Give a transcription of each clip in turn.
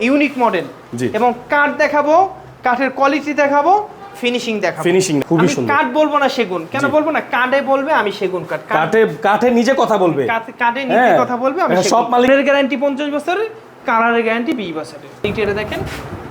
Unique model এবং কাঠ দেখাবো কাঠের কোয়ালিটি দেখাবো ফিনিশিং দেখাবো। ফিনিশিং খুবই আমি সুন্দর। কাঠ বলব না সেগুন। কেন বলব না? কাঠে বলবে আমি সেগুন কাঠ। কাঠ- কাঠে নিজে কথা বলবে। কাঠ- নিজে হ্যাঁ। কথা বলবে আমি হ্যাঁ, সব মালিকের গ্যারান্টি পঞ্চাশ বছরের কালারের গ্যারান্টি বিশ বছরের। এইটা দেখেন।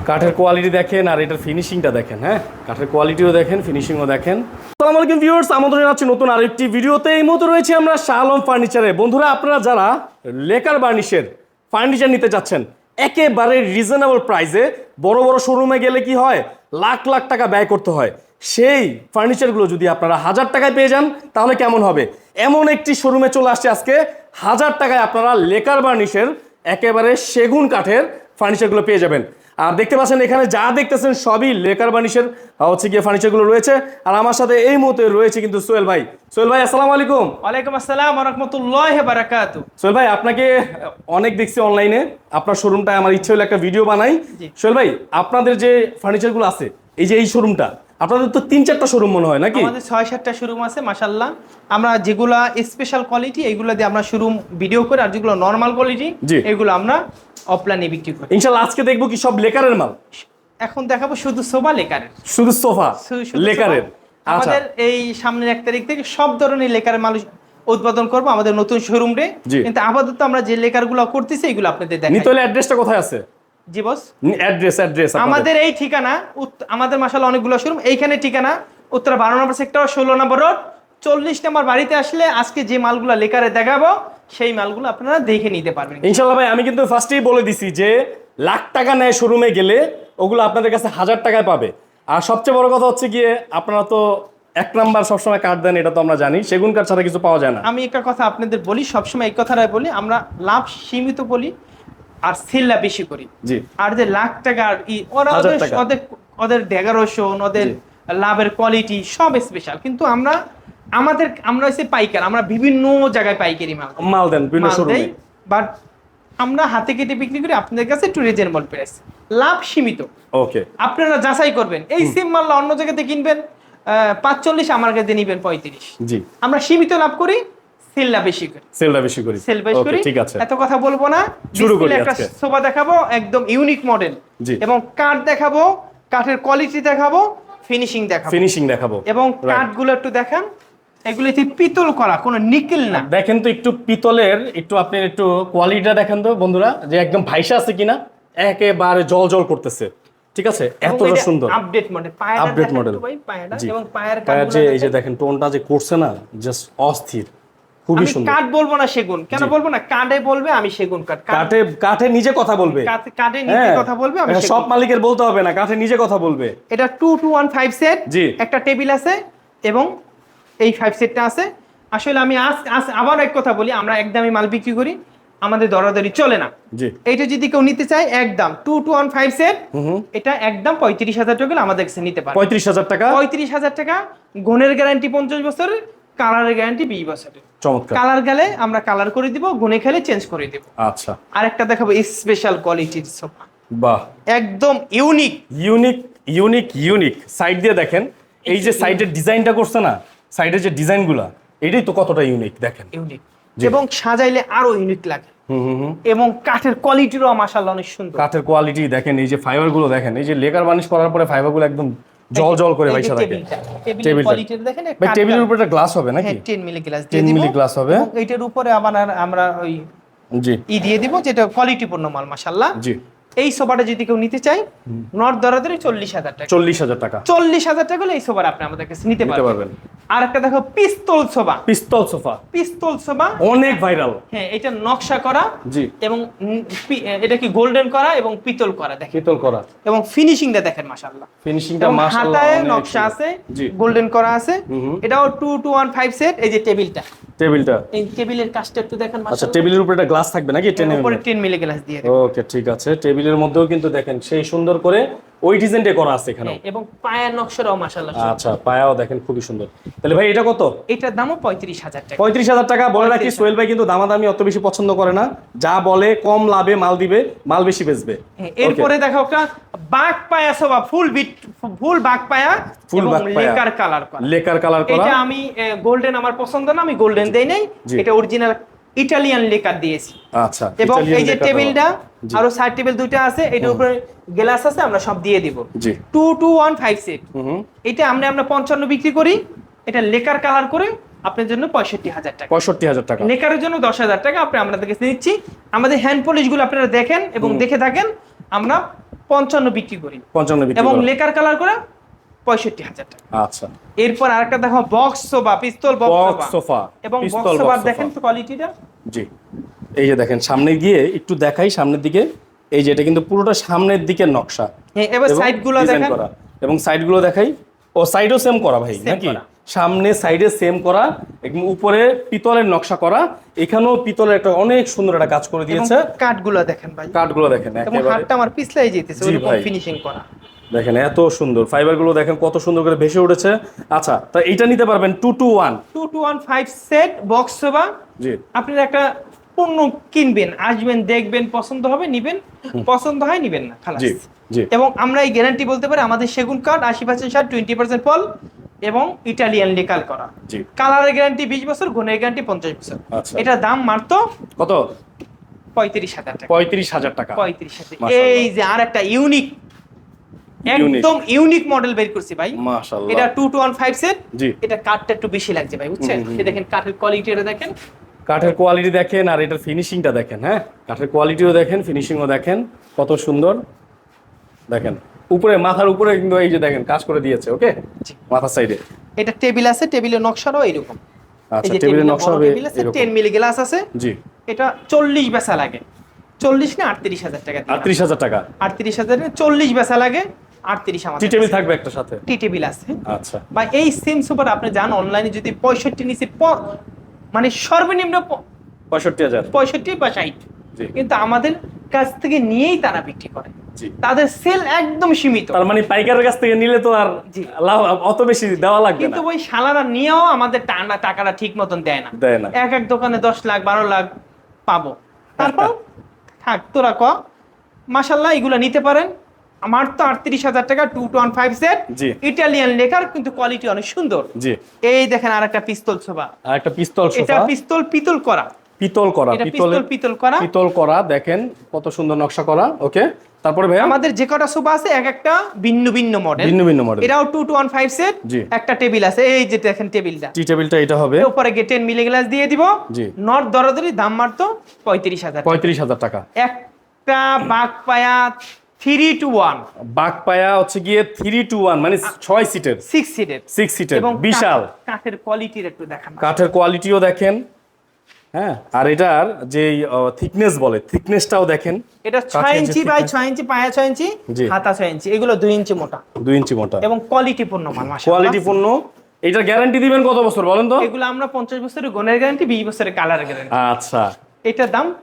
কাঠের কোয়ালিটি দেখেন আর এটার ফিনিশিংটা দেখেন হ্যাঁ? কাঠের কোয়ালিটিও দেখেন ফিনিশিংও দেখেন। আসসালামু আলাইকুম ভিউয়ার্স আমন্ত্রণ জানাচ্ছি নতুন আরেকটি ভিডিওতে। এই মতো রয়েছে আমরা শালম ফার্নিচারে বন্ধুরা আপনারা যারা লেকার বার্নিশের ফার্নিচার নিতে যাচ্ছেন একেবারে রিজনেবল প্রাইসে বড় বড় শোরুমে গেলে কি হয়? লাখ লাখ টাকা ব্যয় করতে হয়। সেই ফার্নিচারগুলো যদি আপনারা হাজার টাকায় পেয়ে যান, তাহলে কেমন হবে? এমন একটি শোরুমে চলে আসছে আজকে, হাজার টাকায় আপনারা লেকার বার্নিশের একেবারে সেগুন কাঠের ফার্নিচারগুলো পেয়ে যাবেন। আর দেখতে পাচ্ছেন এখানে যা দেখতেছেন সবই লেকার বানিশের হচ্ছে গিয়ে ফার্নিচারগুলো রয়েছে। আর আমার সাথে এই মুহূর্তে রয়েছে কিন্তু সোহেল ভাই। সোহেল ভাই আসসালামু আলাইকুম। ওয়ালাইকুম আসসালাম রহমতুল্লাহ বারাকাত সোহেল ভাই আপনাকে অনেক দেখছি অনলাইনে আপনার শোরুমটা আমার ইচ্ছে হলো একটা ভিডিও বানাই। সোহেল ভাই আপনাদের যে ফার্নিচারগুলো আছে এই যে এই শোরুমটা আপনাদের তো তিন চারটা শোরুম মনে হয় নাকি? আমাদের ছয় সাতটা শোরুম আছে মাসাল্লাহ আমরা যেগুলা স্পেশাল কোয়ালিটি এগুলো দিয়ে আমরা শোরুম ভিডিও করে আর যেগুলো নর্মাল কোয়ালিটি এগুলো আমরা অফলাইনে বিক্রি করি। ইনশাল্লাহ আজকে দেখব কি সব লেকারের মাল? এখন দেখাবো শুধু সোফা লেকারের। শুধু সোফা? লেকারের? আচ্ছা। আমাদের এই সামনের এক তারিখ থেকে সব ধরনের লেকারের মাল উৎপাদন করব আমাদের নতুন শোরুম রে কিন্তু আপাতত আমরা যে লেকারগুলো করতেছি এগুলো আপনাদের দেখাই। নিতে হলে অ্যাড্রেসটা কোথায় আছে? জি বস অ্যাড্রেস অ্যাড্রেস আমাদের এই ঠিকানা আমাদের মাসাল অনেকগুলো শোরুম এইখানে ঠিকানা উত্তর বারো নম্বর সেক্টর ষোলো নম্বর রোড চল্লিশ নম্বর বাড়িতে আসলে আজকে যে মালগুলো লেকারে দেখাবো সেই মালগুলো আপনারা দেখে নিতে পারবেন। ইনশাল্লাহ ভাই আমি কিন্তু ফার্স্টেই বলে দিছি যে লাখ টাকা নেয় শোরুমে গেলে ওগুলো আপনাদের কাছে হাজার টাকায় পাবে। আর সবচেয়ে বড় কথা হচ্ছে গিয়ে আপনারা তো এক নাম্বার সবসময় কার্ড দেন এটা তো আমরা জানি। সেগুন কার্ড ছাড়া কিছু পাওয়া যায় না। আমি একটা কথা আপনাদের বলি সবসময় এই কথাটাই বলি আমরা লাভ সীমিত বলি আর সেল লাভ বেশি করি। আর যে লাখ টাকা ওরা ওদের ওদের ডেগারোশন ওদের লাভের কোয়ালিটি সব স্পেশাল কিন্তু আমরা আমাদের আমরা হচ্ছে পাইকার আমরা বিভিন্ন জায়গায় পাইকারি মাল। মাল দেন বিভিন্ন মাল শোরুমে বাট আমরা হাতে কেটে বিক্রি করি আপনাদের কাছে একটু রিজনেবল প্রাইস লাভ সীমিত। ওকে আপনারা যাচাই করবেন। এই সিম মাল্লা অন্য জায়গাতে কিনবেন পাঁচচল্লিশ আমার কাছে নিবেন পঁয়ত্রিশ। জি। আমরা সীমিত লাভ করি সেল বেশি করি। সেলটা বেশি করি। সেল বেশ করি। ঠিক আছে। এত কথা বলব না। শুরু করি একটা সোফা দেখাবো একদম ইউনিক মডেল এবং কাঠ দেখাবো কাঠের কোয়ালিটি দেখাবো ফিনিশিং দেখাবো। ফিনিশিং দেখাবো। এবং কাঠগুলো একটু দেখান। এগুলোতে পিতল করা কোনো নিকেল না। দেখেন তো একটু পিতলের একটু আপনি একটু কোয়ালিটিটা দেখেন তো বন্ধুরা যে একদম ভাইসা আছে কিনা একেবারে জল জল করতেছে। ঠিক আছে? এতটা সুন্দর। আপডেট মডেল ভাই পায়রা এবং পায়ের যে এই যে দেখেন। দেখেন টোনটা যে করছে না জাস্ট অস্থির। খুবই সুন্দর। কাঠ বলব না সেগুন। কেন। বলব না? কাঠে বলবে আমি সেগুন কাঠ। কাঠ- কাঠে নিজে কথা বলবে। কাঠে নিজে হ্যাঁ, কথা বলবে আমি সব মালিকের বলতে হবে না কাঠে নিজে কথা বলবে। এটা two two one five set জি। একটা টেবিল আছে এবং এই ফাইভ সেটটা আছে। আসলে আমি আজ আজ আবার এক কথা বলি আমরা একদমই মাল বিক্রি করি আমাদের দরাদরি চলে না। এইটা যদি কেউ নিতে চায় একদম two two one five set এটা একদম পঁয়ত্রিশ হাজার টাকা আমাদের কাছে নিতে পারে পঁয়ত্রিশ হাজার টাকা? পঁয়ত্রিশ হাজার টাকা গুণের গ্যারান্টি পঞ্চাশ বছরের কালারের গ্যারান্টি বিশ বছরের। চমৎকার। কালার গেলে আমরা কালার করে দিব গুনে খেলে চেঞ্জ করে দিব। আচ্ছা। আরেকটা দেখাবো স্পেশাল কোয়ালিটির সোফা বাহ। একদম unique unique unique unique side দিয়ে দেখেন এই যে সাইডের ডিজাইনটা করছে না সাইডের যে ডিজাইনগুলা এটাই তো কতটা ইউনিক দেখেন। ইউনিক এবং সাজাইলে আরও ইউনিক লাগে। হুম হুম হুম। এবং কাঠের কোয়ালিটিরও মাশাআল্লাহ অনেক সুন্দর। কাঠের কোয়ালিটি দেখেন এই যে ফাইবারগুলো দেখেন এই যে লেকার বানিশ করার পরে ফাইবারগুলো একদম জল জল করে ভাইসা থাকে টেবিলটা, টেবিলের কোয়ালিটি দেখেন ভাই টেবিলের উপরে একটা গ্লাস হবে নাকি? হ্যাঁ 10 মিলি গ্লাস 10 দিয়ে দিব। মিলি গ্লাস হবে এইটার উপরে আবার আমরা ওই জি। ই দিয়ে দিব যেটা কোয়ালিটিপূর্ণ মাল মাশাআল্লাহ। জি। এই সোফাটা যদি কেউ নিতে চাই নর্থ দরাদরি চল্লিশ হাজার টাকা। চল্লিশ হাজার টাকা। চল্লিশ হাজার টাকা হলে এই সোফাটা আপনি আমাদের কাছে নিতে পারবেন। আর একটা দেখো pistol sofa pistol sofa pistol sofa অনেক ভাইরাল। হ্যাঁ এটা নকশা করা জি। এবং এটা কি গোল্ডেন করা এবং পিতল করা দেখেন। পিতল করা। এবং ফিনিশিংটা দেখেন মাশাআল্লাহ। ফিনিশিংটা মাশাআল্লাহ হাতায় নকশা আছে গোল্ডেন করা আছে। এটাও two two one five set এই যে টেবিলটা। টেবিলটা। এই টেবিলের কাজটা একটু দেখেন আচ্ছা টেবিলের উপরে একটা গ্লাস থাকবে নাকি? টেনে উপরে টেন মিলি গ্লাস দিয়ে ওকে ঠিক আছে। টেবিলের মধ্যেও কিন্তু দেখেন সেই সুন্দর করে ওই ডিজাইনটা করা আছে এখানে হ্যাঁ, এবং পায়ের নকশাটাও মাশাআল্লাহ আচ্ছা পায়াও দেখেন খুবই সুন্দর। তাহলে ভাই এটা কত? এটার দামও পঁয়ত্রিশ হাজার টাকা। পঁয়ত্রিশ হাজার টাকা বলে রাখি সোহেল ভাই কিন্তু দামাদামি অত বেশি পছন্দ করে না। যা বলে কম লাভে মাল দিবে মাল বেশি বেচবে। হ্যাঁ, এরপরে দেখো একটা বাঘ পায়া সোফা ফুল বিট ফুল বাঘ পায়া বাঘ পায়া। লেকার কালার করা। লেকার কালার করা। এটা আমি গোল্ডেন আমার পছন্দ না আমি গোল্ডেন দেই নাই। এটা অরিজিনাল ইটালিয়ান লেকার দিয়েছি। আচ্ছা এবং এই যে টেবিলটা। আরও সাইড টেবিল দুইটা আছে এটার উপরে গ্লাস আছে আমরা সব দিয়ে দিব। জি। Two two one five set এটা আমরা আমরা পঞ্চান্ন বিক্রি করি। এটা লেকার কালার করে আপনার জন্য পঁয়ষট্টি হাজার টাকা। পঁয়ষট্টি হাজার টাকা। লেকারের জন্য দশ হাজার টাকা আপনি আমাদের কাছে নিচ্ছি আমাদের হ্যান্ড পলিশগুলো আপনারা দেখেন এবং দেখে থাকেন আমরা পঞ্চান্ন বিক্রি করি। পঞ্চান্ন বিক্রি এবং লেকার কালার করে পঁয়ষট্টি হাজার টাকা। আচ্ছা। এরপর আরেকটা দেখো box sofa pistol box sofa এবং বক্স সোফার দেখেন তো কোয়ালিটিটা জি। এই যে দেখেন সামনে গিয়ে একটু দেখাই সামনের দিকে। এই যে এটা কিন্তু পুরোটা সামনের দিকের নকশা। এবার এবং সাইড দেখেন। করা। এবং সাইডগুলো দেখাই। ও সাইডও সেম করা ভাই নাকি? সামনে সাইডে সেম করা এবং উপরে পিতলের নকশা করা। এখানেও পিতলের একটা অনেক সুন্দর একটা কাজ করে দিয়েছে। কাঠগুলো দেখেন ভাই। কাঠগুলো দেখেন একেবারে। হাতটা আমার পিছলাই যেতেছে ওরকম ফিনিশিং করা। দেখেন এত সুন্দর। ফাইবারগুলো দেখেন কত সুন্দর করে ভেসে উঠেছে। আচ্ছা তা এটা নিতে পারবেন two two one two two one five set box sofa জি। আপনারা একটা পণ্য কিনবেন আসবেন দেখবেন পছন্দ হবে নিবেন। পছন্দ হয় নিবেন না খালাস। জি জি। এবং আমরা এই গ্যারান্টি বলতে পারি আমাদের সেগুন কাঠ আশি পার্সেন্ট সার টোয়েন্টি পার্সেন্ট ফল এবং ইটালিয়ান লেকাল করা। জি। কালারের গ্যারান্টি বিশ বছর গুণের গ্যারান্টি পঞ্চাশ বছর। আচ্ছা। এটা দাম মাত্র কত? পঁয়ত্রিশ হাজার টাকা। পঁয়ত্রিশ হাজার টাকা। পঁয়ত্রিশ হাজার। এই যে আর একটা ইউনিক। একদম ইউনিক মডেল বের করছি ভাই। মাশাআল্লাহ। এটা two two one five set জি। এটা কাঠটা একটু বেশি লাগছে ভাই বুঝছেন? এই দেখেন কাঠের কোয়ালিটি এটা দেখেন। কাঠের কোয়ালিটি দেখেন আর এটার ফিনিশিংটা দেখেন হ্যাঁ? কাঠের কোয়ালিটিও দেখেন ফিনিশিংও দেখেন কত সুন্দর। দেখেন উপরে মাথার উপরে কিন্তু এই যে দেখেন কাজ করে দিয়েছে ওকে। মাথার সাইডে এটা টেবিল আছে টেবিলের নকশারও এরকম। আচ্ছা টেবিলের নকশা হবে টেবিল আছে এরকম। টেন মিলি গ্লাস আছে। জি। এটা চল্লিশ বেচা লাগে। চল্লিশ না আটত্রিশ হাজার টাকা। আটত্রিশ হাজার টাকা। আটত্রিশ হাজার চল্লিশ বেচা লাগে। আটত্রিশ টি টেবিল থাকবে একটা সাথে? টি টেবিল আছে। আচ্ছা। বা এই সিম সুপার আপনি যান অনলাইনে যদি পঁয়ষট্টি নিচে প- মানে সর্বনিম্ন প- পঁয়ষট্টি হাজার। পঁয়ষট্টি বা ষাট। জি। কিন্তু আমাদের কাছ থেকে নিয়েই তারা বিক্রি করে। তাদের সেল একদম সীমিত। তার মানে পাইকারের কাছ থেকে নিলে তো আর লাভ অত বেশি দেওয়া লাগবে কিন্তু ওই শালারা নিয়েও আমাদের টানা টাকাটা ঠিক মতন দেয় না। দেয় না। এক এক দোকানে দশ লাখ বারো লাখ পাবো। তারপর থাক তোরা ক মাসাল্লাহ এগুলো নিতে পারেন। আমার তো আটত্রিশ হাজার টাকা two one five set Italian lacquer কিন্তু কোয়ালিটি অনেক সুন্দর। জি। এই দেখেন আর একটা পিস্তল সোফা আর একটা পিস্তল এটা পিস্তল পিতল করা। পিতল করা পিস্তল পিতল করা। পিতল করা দেখেন কত সুন্দর নকশা করা ওকে? তারপরে ভাইয়া? আমাদের যে কটা সোফা আছে এক একটা ভিন্ন ভিন্ন মডেল ভিন্ন ভিন্ন মডেল এটাও two two one five set জি। একটা টেবিল আছে। এই যে দেখেন টেবিলটা টি টেবিলটা এটা হবে। উপরে গিয়ে টেন মিলি গ্লাস দিয়ে দিব। জি। নট দরাদরি দাম মারতো পঁয়ত্রিশ হাজার পঁয়ত্রিশ হাজার টাকা। একটা বাঘ পায়া থ্রি টু ওয়ান। বাঘপায়া হচ্ছে গিয়ে থ্রি টু ওয়ান মানে ছয় সিটের সিক্স সিটের সিক্স সিটের বিশাল। কাঠের কোয়ালিটির একটু দেখান। কাঠের কোয়ালিটিও দেখেন হ্যাঁ? আর এটার যে থিকনেস বলে থিকনেসটাও দেখেন। এটা ছয় ইঞ্চি বাই ছয় ইঞ্চি পায়া ছয় ইঞ্চি। হাতা ছয় ইঞ্চি এগুলো দুই ইঞ্চি মোটা। দুই ইঞ্চি মোটা। এবং কোয়ালিটি পূর্ণ মাল মাশাআল্লাহ। কোয়ালিটি পূর্ণ এটার গ্যারান্টি দিবেন কত বছর বলেন তো? এগুলো আমরা পঞ্চাশ বছরের গনের গ্যারান্টি বিশ বছরের কালার গ্যারান্টি আচ্ছা। এটার দাম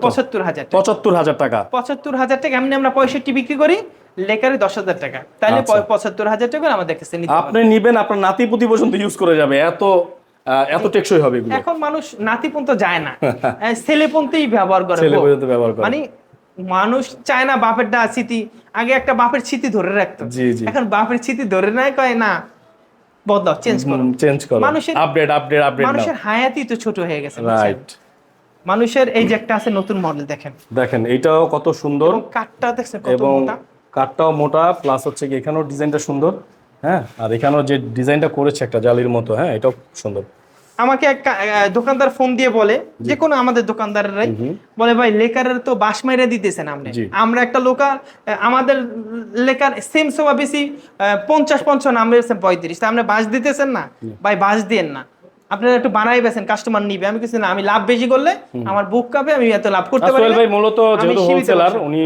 পঁচাত্তর হাজার পঁচাত্তর হাজার টাকা। পঁচাত্তর হাজার টাকা এমনি আমরা পঁয়ষট্টি বিক্রি করি লেকারে দশ হাজার টাকা। তাহলে আচ্ছা। পঁচাত্তর হাজার টাকা আমাদের কাছে আপনি নিবেন আপনার পর্যন্ত ইউজ করে যাবে। এত এত টেকসই হবে এগুলো। এখন মানুষ নাতি পর্যন্ত যায় না। ছেলে পর্যন্তই ব্যবহার করে। ছেলে পর্যন্ত ব্যবহার করে। মানে মানুষ চায় না বাপের ডা স্মৃতি। আগে একটা বাপের স্মৃতি ধরে রাখতো। এখন বাপের স্মৃতি ধরে নাই কয় না বদলাও চেঞ্জ করো। চেঞ্জ করো। মানুষের- আপডেট আপডেট আপডেট মানুষের হায়াতই তো ছোট হয়ে গেছে রাইট মানুষের এই যে একটা আছে নতুন মডেল দেখেন। দেখেন এটাও কত সুন্দর। কাঠটা দেখছেন কত এবং মোটা। কাঠটাও মোটা প্লাস হচ্ছে কি এখানেও ডিজাইনটা সুন্দর হ্যাঁ? আর এখানেও যে ডিজাইনটা করেছে একটা জালির মতো হ্যাঁ এটাও সুন্দর। আমাকে এক দোকানদার ফোন দিয়ে বলে যে কোনো আমাদের দোকানদাররাই বলে ভাই লেকারের তো বাস মাইরা দিতেছেন আপনি। আমরা একটা লোকাল আমাদের লেকার সেম সোভা বেশি পঞ্চাশ পঞ্চান্ন আমরা পঁয়ত্রিশ। তা আপনি বাস দিতেছেন না? ভাই বাস দিয়েন না। আপনারা একটু বানাই বেছেন কাস্টমার নিবে। আমি কিছু না আমি লাভ বেশি করলে আমার বুক কাপে আমি এত লাভ করতে পারি ভাই মূলত যেহেতু হোলসেলার উনি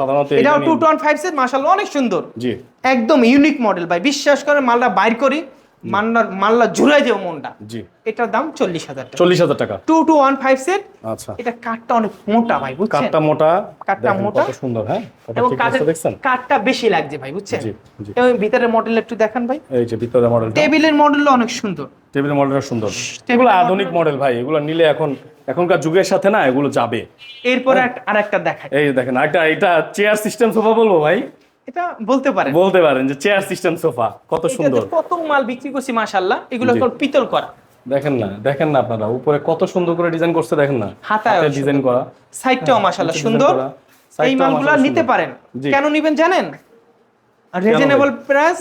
সাধারণত এটা এটাও টু টোয়েন্টি ফাইভ সেট মাশাআল্লাহ অনেক সুন্দর। জি। একদম ইউনিক মডেল ভাই। বিশ্বাস করেন মালটা বাইর করি। মাল্লা মাল্লা জুড়াই যাও মনটা। জি। এটার দাম চল্লিশ হাজার টাকা। চল্লিশ হাজার টাকা। Two two one five set. আচ্ছা। এটা কাঠটা অনেক মোটা ভাই বুঝছেন? কাঠটা মোটা। কাঠটা মোটা। সুন্দর হ্যাঁ? এবং দেখছেন? কাঠটা বেশি লাগছে ভাই বুঝছেন? এবং ভিতরের মডেল একটু দেখান ভাই। এই যে ভিতরে মডেলটা টেবিলের মডেল অনেক সুন্দর। টেবিল মডেলটা সুন্দর। টেবিলের এগুলো আধুনিক মডেল ভাই এগুলো নিলে এখন এখনকার যুগের সাথে না এগুলো যাবে। এরপরে আর একটা দেখাই। এই দেখেন একটা এটা চেয়ার সিস্টেম সোফা বলব ভাই? এটা বলতে পারেন। বলতে পারেন যে চেয়ার সিস্টেম সোফা কত সুন্দর। কত মাল বিক্রি করছি মাশাআল্লাহ এগুলো। এখন পিতল করা। দেখেন না দেখেন না আপনারা উপরে কত সুন্দর করে ডিজাইন করছে দেখেন না। হাতায় ডিজাইন করা। সাইডটাও মাশাআল্লাহ design সুন্দর। এই মালগুলো নিতে পারেন। কেন নিবেন জানেন? রিজনেবল প্রাইস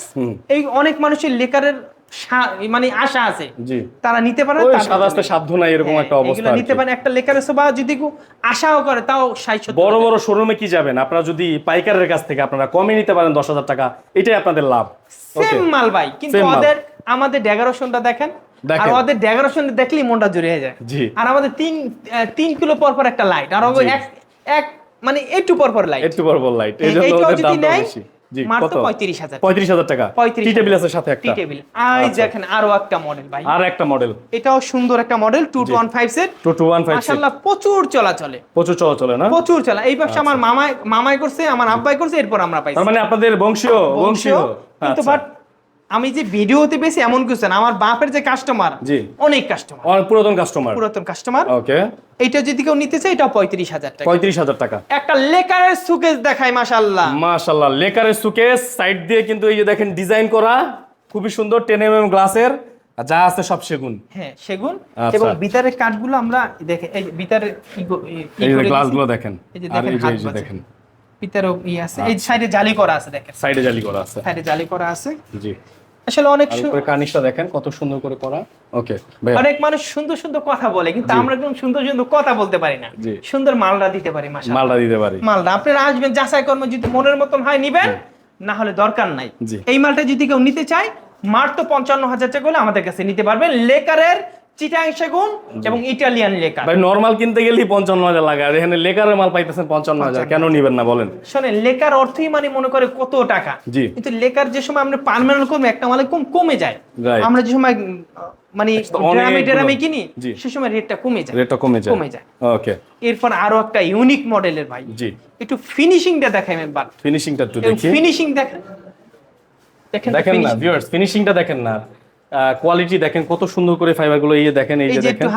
এই অনেক মানুষের লেকারের মানে আশা আছে তারা নিতে পারে। সাধ্য নাই এরকম হ্যাঁ, একটা অবস্থা নিতে কি। পারেন একটা সোফা যদি আশাও করে তাও বড় বড় শোরুমে কি যাবেন আপনারা যদি পাইকারের কাছ থেকে আপনারা কমে নিতে পারেন দশ হাজার টাকা এটাই আপনাদের লাভ সেম. মাল ভাই কিন্তু। ওদের আমাদের ডেগারোশনটা দেখেন আর। ওদের ডেগারোশন দেখলেই মনটা জুড়ে যায় জি। আর আমাদের তিন তিন কিলো পর পর একটা লাইট আর এক এক মানে একটু পর পর লাইট একটু বড় বড় লাইট এই জন্য ওদের নেয় বেশি মাত্র পঁয়ত্রিশ হাজার পঁয়ত্রিশ হাজার টাকা। টি টেবিল আছে সাথে টি টেবিল। আই আচ্ছা। দেখেন আরও একটা মডেল ভাই। আর একটা মডেল এটাও সুন্দর একটা model two two one five set two two one five প্রচুর চলাচলে। প্রচুর চলাচলে না? প্রচুর চলা এই ব্যবসা আমার মামাই মামাই করছে আমার আব্বাই করছে এরপর আমরা পাইছি। মানে আপনাদের বংশীয় বংশীয় কিন্তু আচ্ছা। বাট আমি যে ভিডিওতে বেশি এমন কিছু না আমার বাপের যে কাস্টমার জি। অনেক কাস্টমার অনেক পুরাতন কাস্টমার পুরাতন কাস্টমার ওকে। এইটা যদি কেউ নিতে চায় এটা পঁয়ত্রিশ হাজার টাকা। পঁয়ত্রিশ হাজার টাকা। একটা লেকারের সুকেস দেখায় মাসাল্লাহ মাশাল্লাহ লেকারের সুকেস সাইড দিয়ে কিন্তু এই যে দেখেন ডিজাইন করা খুবই সুন্দর টেন এম এম গ্লাসের যা আছে সব সেগুন। হ্যাঁ সেগুন। আচ্ছা। এবং ভিতরের কাঠগুলো আমরা দেখে এই ই এই যে গ্লাসগুলো দেখেন। এই যে দেখেন ই আছে। এই সাইডে জালি করা আছে দেখেন। সাইডে জালি করা আছে। সাইডে জালি করা আছে। জি। আসলে অনেক সুন্দর কানিশটা দেখেন কত সুন্দর করে করা। ওকে অনেক মানুষ সুন্দর সুন্দর কথা বলে কিন্তু আমরা একদম সুন্দর সুন্দর কথা বলতে পারি না। সুন্দর মালটা দিতে পারি মাসা মালটা দিতে পারি। মালটা আপনারা আসবেন যাচাই কর্ম যদি মনের মতন হয় নিবেন না হলে দরকার নাই। এই মালটা যদি কেউ নিতে চায় মাত্র পঞ্চান্ন হাজার টাকা হলে আমাদের কাছে নিতে পারবেন। লেকারের চিটাং সেগুন এবং ইটালিয়ান লেকার। ভাই নর্মাল কিনতে গেলেই পঞ্চান্ন হাজার লাগে আর এখানে লেকারের মাল পাইতেছেন পঞ্চান্ন হাজার কেন নিবেন না বলেন? শোনেন লেকার অর্থই মানে মনে করে কত টাকা। জি। কিন্তু লেকার যে সময় আমরা পার্মানেন্ট কমে একটা মালে কম কমে যায়। আমরা যে সময় মানে ড্রামে ড্রামে কিনি। সে সময় রেটটা কমে যায়। রেটটা কমে যায়। কমে যায়। ওকে এরপর আরও একটা ইউনিক মডেলের ভাই। জি। একটু ফিনিশিংটা দেখাই একবার। ফিনিশিংটা একটু দেখি। ফিনিশিং দেখেন দেখেন না। ভিউয়ার্স ফিনিশিংটা দেখেন না। কোয়ালিটি দেখেন কত সুন্দর করে ফাইবারগুলো এই যে দেখেন এই যে দেখেন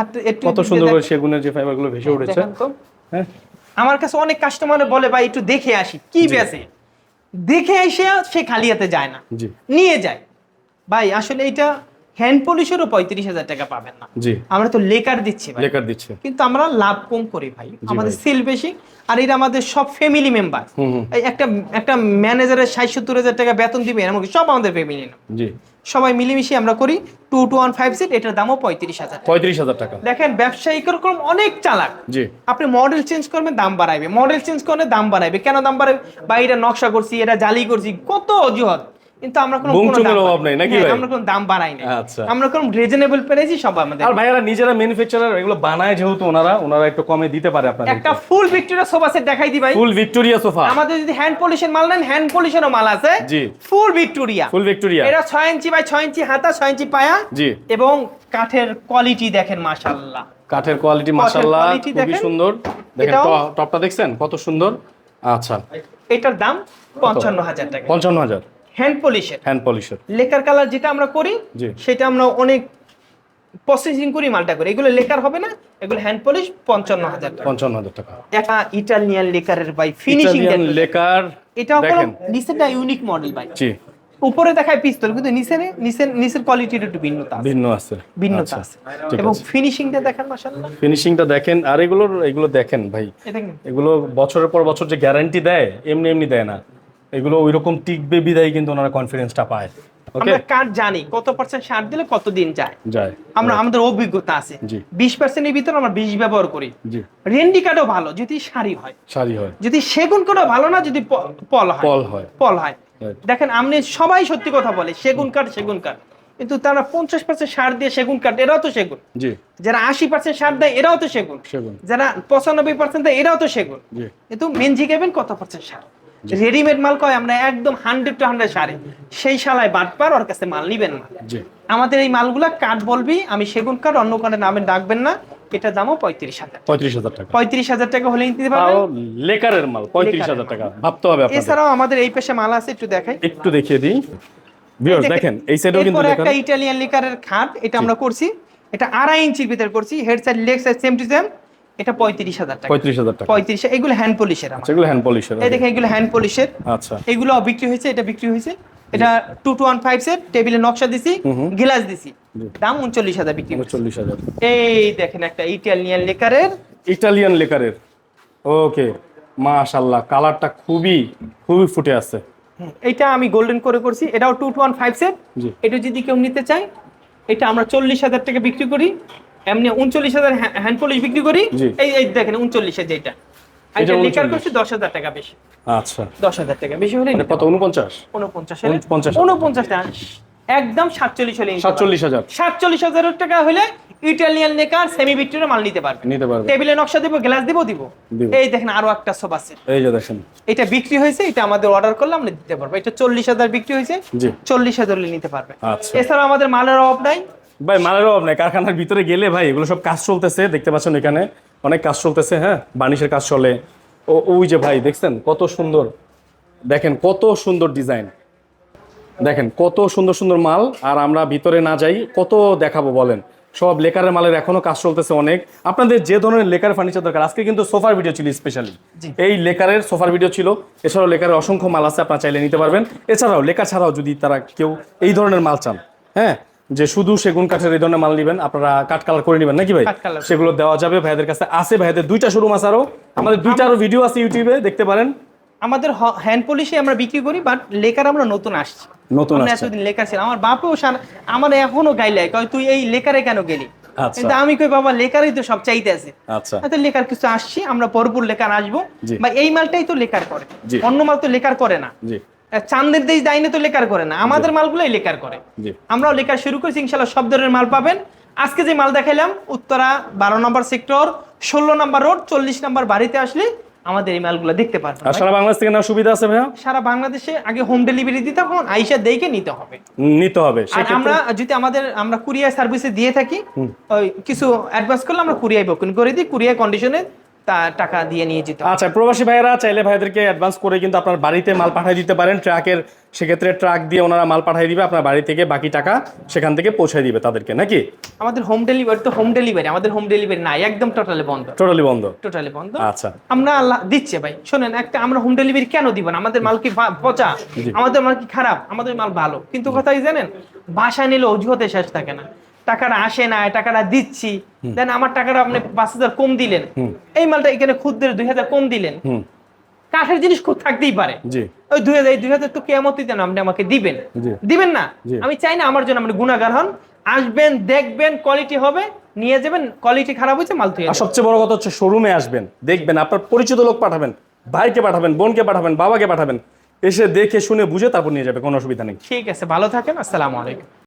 কত সুন্দর করে সেগুনের যে ফাইবারগুলো ভেসে উঠেছে। হ্যাঁ? আমার কাছে অনেক কাস্টমার বলে ভাই একটু দেখে আসি কি বেছে দেখে এসে সে খালি হাতে যায় না। নিয়ে যায়। ভাই আসলে এটা হ্যান্ড পলিশেরও পঁয়ত্রিশ হাজার টাকা পাবেন না। আমরা তো লেকার দিচ্ছি লেকার দিচ্ছে। কিন্তু আমরা লাভ কম করি ভাই। আমাদের সেল বেশি আর এটা আমাদের সব ফ্যামিলি মেম্বার একটা একটা ম্যানেজারের ষাট সত্তর হাজার টাকা বেতন দিবে এমনকি সব আমাদের ফ্যামিলি জি। সবাই মিলেমিশে আমরা করি two two one five set এটার দামও পঁয়ত্রিশ হাজার পঁয়ত্রিশ হাজার টাকা। দেখেন ব্যবসায়ী এরকম অনেক চালাক। জি। আপনি মডেল চেঞ্জ করবেন দাম বাড়াইবে। মডেল চেঞ্জ করলে দাম বাড়াইবে। কেন দাম বাড়াবে বা এটা নকশা করছি এটা জালি করছি কত অজুহাত। কিন্তু আমরা কোনো অভাব নেই, নাকি হ্যাঁ, ভাই? আমরা কোনো দাম বাড়াই না আচ্ছা। আমরা কোনো রিজনেবল প্রাইসই সব আমাদের। আর ভাইয়ারা নিজেরা ম্যানুফ্যাকচারার এগুলো বানায় যেহেতু ওনারা ওনারা একটু কমে দিতে পারে আপনাদের একটা ফুল ভিক্টোরিয়া সোফা সেট দেখাই দি ভাই। ফুল ভিক্টোরিয়া সোফা আমাদের যদি হ্যান্ড পলিশের মাল নেন হ্যান্ড পলিশেরও মাল আছে। জি। ফুল ভিক্টোরিয়া ফুল ভিক্টোরিয়া এটা ছয় ইঞ্চি বাই ছয় ইঞ্চি হাতা ছয় ইঞ্চি পায়া। জি। এবং কাঠের কোয়ালিটি দেখেন মাশাল্লাহ কাঠের কোয়ালিটি মাশাআল্লাহ খুবই সুন্দর। দেখেন টপটা দেখছেন? কত সুন্দর। আচ্ছা। এটার দাম পঞ্চান্ন হাজার টাকা। পঞ্চান্ন হাজার। হ্যান্ড পলিশের হ্যান্ড পলিশের লেকার কালার যেটা আমরা করি সেটা আমরা অনেক প্রসেসিং করি মালটা করি। এগুলো লেকার হবে না এগুলো হ্যান্ড পলিশ পঞ্চান্ন হাজার পঞ্চান্ন হাজার টাকা। একটা ইটালিয়ান লেকারের ভাই ফিনিশিং লেকার কোনো দেখেন। নিচেরটা ইউনিক মডেল ভাই। জি। উপরে দেখায় পিস্তল কিন্তু নিচের নিচের নিচের কোয়ালিটির একটু ভিন্নতা ভিন্ন আছে। ভিন্নতা আছে। এবং ফিনিশিংটা দেখেন মাশাআল্লাহ। ফিনিশিংটা দেখেন আর এগুলোর এগুলো দেখেন ভাই। এগুলো বছরের পর বছর যে গ্যারান্টি দেয় এমনি এমনি দেয় না। এগুলো ওই রকম টিকবে বিদায় কিন্তু ওনারা কনফিডেন্সটা পায়। আমরা কার্ড জানি? কত পার্সেন্ট ছাড় দিলে কত দিন যায়? যায় আমরা আমাদের অভিজ্ঞতা আছে। বিশ পার্সেন্টের ভিতরে আমরা বিশ ব্যবহার করি। রেন্ডি কার্ডও ভালো যদি শাড়ি হয়। শাড়ি হয়। যদি সেগুন কাঠও ভালো না যদি পল হয়। পল হয়। পল হয়। দেখেন আপনি সবাই সত্যি কথা বলে সেগুন কাঠ সেগুন কাঠ কিন্তু তারা পঞ্চাশ পার্সেন্ট সার দিয়ে সেগুন কাঠ এরাও তো সেগুন। যারা আশি পার্সেন্ট সার দেয় এরাও তো সেগুন। সেগুন। যারা পঁচানব্বই পার্সেন্ট দেয় এরাও তো সেগুন। কিন্তু মেন জিগাবেন কত পার্সেন্ট সার? রেডিমেড মাল কয় আমরা একদম হান্ড্রেড টু হান্ড্রেড সারে। সেই শালায় বাটপার ওর কাছে মাল নিবেন না। আমাদের এই মালগুলা কাঠ বলবি আমি সেগুন কাঠ অন্য কাঠের নামে ডাকবেন না এটা দামও পঁয়ত্রিশ হাজার পঁয়ত্রিশ হাজার টাকা। পঁয়ত্রিশ হাজার টাকা হলে নিতে পারবেন। লেকারের মাল পঁয়ত্রিশ হাজার টাকা। ভাবতে হবে এছাড়াও আমাদের এই পেশে মাল আছে একটু দেখাই। একটু দেখিয়ে দিই। ভিউয়ার্স দেখেন এই সাইডেও কিন্তু একটা ইটালিয়ান লিকারের খাট এটা আমরা করছি। এটা আড়াই ইঞ্চির ভিতরে করছি head side leg side same to same এটা পঁয়ত্রিশ হাজার টাকা। পঁয়ত্রিশ হাজার টাকা। পঁয়ত্রিশ এগুলো হ্যান্ড পলিশের আমার। সেগুলো হ্যান্ড পলিশের এই দেখেন এগুলো হ্যান্ড পলিশের আচ্ছা। এগুলো বিক্রি হয়েছে এটা বিক্রি হয়েছে। এটা two two one five set টেবিলে নকশা দিছি গ্লাস দিছি। দাম উনচল্লিশ হাজার বিক্রি করছি। চল্লিশ হাজার। এই দেখেন একটা ইটালিয়ান লেকারের। ইটালিয়ান লেকারের। ওকে মাশাল্লাহ কালারটা খুবই খুবই ফুটে আছে। এটা আমি গোল্ডেন করে করছি। এটাও two two one five set এটা যদি কেউ নিতে চায় এটা আমরা চল্লিশ হাজার টাকা বিক্রি করি। এমনি উনচল্লিশ হাজার হ্যান্ড পলিশ বিক্রি করি। এই এই দেখেন উনচল্লিশ হাজার এটা এটা এটা লেকার 39 করছি দশ হাজার টাকা বেশি। আচ্ছা। দশ হাজার টাকা বেশি হলে কত উনপঞ্চাশ? উনপঞ্চাশ উনপঞ্চাশ। উনপঞ্চাশ। টাকা একদম সাতচল্লিশ হলে সাতচল্লিশ হাজার। সাতচল্লিশ হাজার টাকা হলে ইটালিয়ান লেকার সেমি ভিক্টোরিয়া মাল নিতে পারবে। নিতে পারবে। টেবিলে নকশা দিব গ্লাস দিব দিব। দিব। এই দেখেন আরও একটা সোফা সেট এই যে দেখেন। এটা বিক্রি হয়েছে এটা আমাদের অর্ডার করলে আমরা দিতে পারব। এটা চল্লিশ হাজার বিক্রি হয়েছে চল্লিশ হাজার নিতে পারবে। আচ্ছা। এছাড়া আমাদের মালের অভাব নাই। ভাই মালের অভাব নাই কারখানার ভিতরে গেলে ভাই এগুলো সব কাজ চলতেছে দেখতে পাচ্ছেন এখানে। অনেক কাজ চলতেছে হ্যাঁ? বানিশের কাজ চলে। ও ওই যে ভাই দেখছেন? কত সুন্দর। দেখেন কত সুন্দর ডিজাইন। দেখেন কত সুন্দর সুন্দর মাল। আর আমরা ভিতরে না যাই কত দেখাবো বলেন? সব লেকারের মালের এখনও কাজ চলতেছে অনেক। আপনাদের যে ধরনের লেকার ফার্নিচার দরকার আজকে কিন্তু সোফার ভিডিও ছিল স্পেশালি এই লেকারের সোফার ভিডিও ছিল এছাড়াও লেকারের অসংখ্য মাল আছে আপনারা চাইলে নিতে পারবেন। এছাড়াও লেখা ছাড়াও যদি তারা কেউ এই ধরনের মাল চান হ্যাঁ? যে শুধু সেগুন কাঠের এই ধরনের মাল নেবেন আপনারা কাঠ কালার করে নেবেন নাকি ভাই? সেগুলো দেওয়া যাবে। ভাইদের কাছে আছে ভাইদের দুইটা শোরুম আছে আরও। আমাদের দুইটা আরও ভিডিও আছে ইউটিউবে দেখতে পারেন। আমাদের হ্যান্ড পলিশে আমরা বিক্রি করি বাট লেকার আমরা নতুন আসছি। নতুন এতদিন লেকার ছিল আমার বাপেও আমার এখনও গাইলে কয় তুই এই লেকারে কেন গেলি? আচ্ছা। কিন্তু আমি কই বাবা লেকারই তো সব চাইতে আছে। আচ্ছা। লেকার কিছু আসছি আমরা ভরপুর লেকার আসব। বা এই মালটাই তো লেকার করে। অন্য মাল তো লেকার করে না। জি। চান্দের দেশ দাইনে তো লেকার করে না আমাদের মালগুলোই লেকার করে। আমরাও লেখা শুরু করেছি ইনশাল্লাহ সব ধরনের মাল পাবেন। আজকে যে মাল দেখাইলাম উত্তরা বারো নম্বর সেক্টর ষোলো নম্বর রোড চল্লিশ নম্বর বাড়িতে আসলে আমাদের এই মালগুলো দেখতে পারবেন। সারা বাংলাদেশ থেকে নেওয়ার সুবিধা আছে ভাইয়া? সারা বাংলাদেশে আগে হোম ডেলিভারি দিতে হবে আইসা দেখে নিতে হবে। নিতে হবে আর আমরা যদি আমাদের আমরা কুরিয়ার সার্ভিসে দিয়ে থাকি ওই কিছু অ্যাডভান্স করলে আমরা কুরিয়ার বুকিং করে দিই কুরিয়ার কন্ডিশনে টাকা দিয়ে নিয়ে যেতে আচ্ছা প্রবাসী ভাইয়েরা চাইলে ভাইদেরকে অ্যাডভান্স করে কিন্তু আপনার বাড়িতে মাল পাঠিয়ে দিতে পারেন। ট্রাকের সেক্ষেত্রে ট্রাক দিয়ে ওনারা মাল পাঠিয়ে দিবে আপনার বাড়ি থেকে বাকি টাকা সেখান থেকে পৌঁছে দিবে তাদেরকে নাকি? আমাদের হোম ডেলিভারি তো হোম ডেলিভারি আমাদের হোম ডেলিভারি নাই একদম টোটালি বন্ধ। টোটালি বন্ধ। টোটালি বন্ধ। আচ্ছা। আমরা আল্লাহ দিচ্ছে ভাই শোনেন একটা আমরা হোম ডেলিভারি কেন দিব না? আমাদের মাল কি পচা? আমাদের মাল কি খারাপ? আমাদের মাল ভালো। কিন্তু কথাই জানেন বাসা নিলে অজুহাতে শেষ থাকে না। টাকাটা আসে না টাকাটা দিচ্ছি দেন আমার টাকাটা আপনি পাঁচ হাজার কম দিলেন। এই মালটা এখানে খুদ্দের দুই হাজার কম দিলেন। কাঠের জিনিস খুব থাকতেই পারে। ওই দুই হাজার দুই হাজার তো দেন আপনি আমাকে দিবেন। দিবেন না? আমি চাই না আমার জন্য আপনি গুণাগার হন। আসবেন দেখবেন কোয়ালিটি হবে নিয়ে যাবেন কোয়ালিটি খারাপ হয়েছে মাল তুই সবচেয়ে বড় কথা হচ্ছে শোরুমে আসবেন দেখবেন আপনার পরিচিত লোক পাঠাবেন ভাইকে পাঠাবেন বোনকে পাঠাবেন বাবাকে পাঠাবেন এসে দেখে শুনে বুঝে তারপর নিয়ে যাবে কোনো অসুবিধা নেই। ঠিক আছে ভালো থাকেন আসসালামু আলাইকুম।